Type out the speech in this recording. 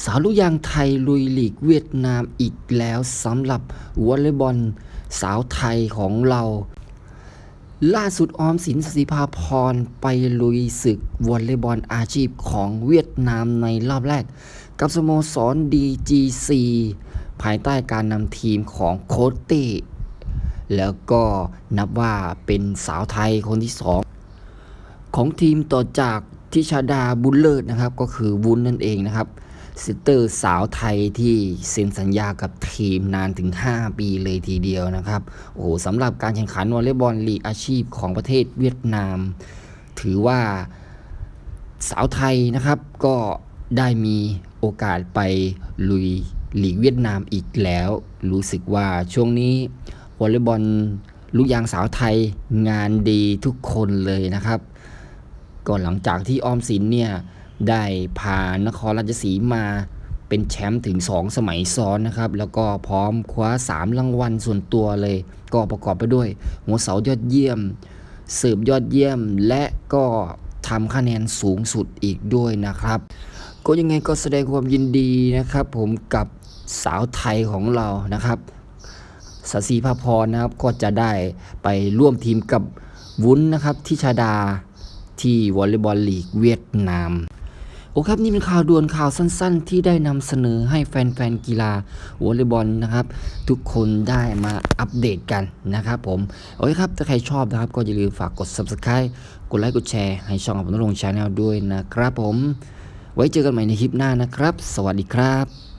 สาวลูกยางไทยลุยลีกเวียดนามอีกแล้วสำหรับวอลเลย์บอลสาวไทยของเรา ล่าสุดออมสินสิภาพรไปลุยศึกวอลเลย์บอลอาชีพของเวียดนามในรอบแรก กับสโมสร DGC ภายใต้การนำทีมของโค้ชเต้แล้วก็นับว่าเป็นสาวไทยคนที่สองของทีมต่อจากทิชาดาบุญเลิศนะครับ ก็คือวุ้นนั่นเองนะครับ ซตเตอร์สาวไทยที่เซ็นสัญญากับทีมนานถึง 5 ปีเลยทีเดียวนะครับ โอ้โหสำหรับการแข่งขันวอลเลย์บอลลีกอาชีพของประเทศเวียดนาม ถือว่าสาวไทยนะครับก็ได้มีโอกาสไปลุยลีกเวียดนามอีกแล้ว รู้สึกว่าช่วงนี้วอลเลย์บอลลูกยางสาวไทยงานดีทุกคนเลยนะครับ ก่อนหลังจากที่ออมสินเนี่ย ได้พานครราชสีมาเป็นแชมป์ถึง 2 สมัยซ้อนนะครับ แล้วก็พร้อมคว้า 3 รางวัลส่วนตัวเลย ก็ประกอบไปด้วย หัวเสายอดเยี่ยมเสิร์ฟยอดเยี่ยม และก็ทำคะแนนสูงสุดอีกด้วยนะครับ ก็ยังไงก็แสดงความยินดีนะครับ ผมกับสาวไทยของเรานะครับสสีภาพรนะครับก็จะได้ไปร่วมทีมกับวุ้นนะครับทิชาดาที่วอลเลย์บอลลีกเวียดนาม โอเครับนี่เป็นข่าวด่วนข่าวสั้น ๆ ที่ได้นำเสนอให้แฟนๆกีฬาวอลเลย์บอลนะครับ ทุกคนได้มาอัปเดตกันนะครับผมโอเคครับถ้าใครชอบนะครับ ก็อย่าลืมฝากกด subscribe กดไลค์กดแชร์ให้ช่องของผมนรงชาแนลด้วยนะครับผม ไว้เจอกันใหม่ในคลิปหน้านะครับ สวัสดีครับ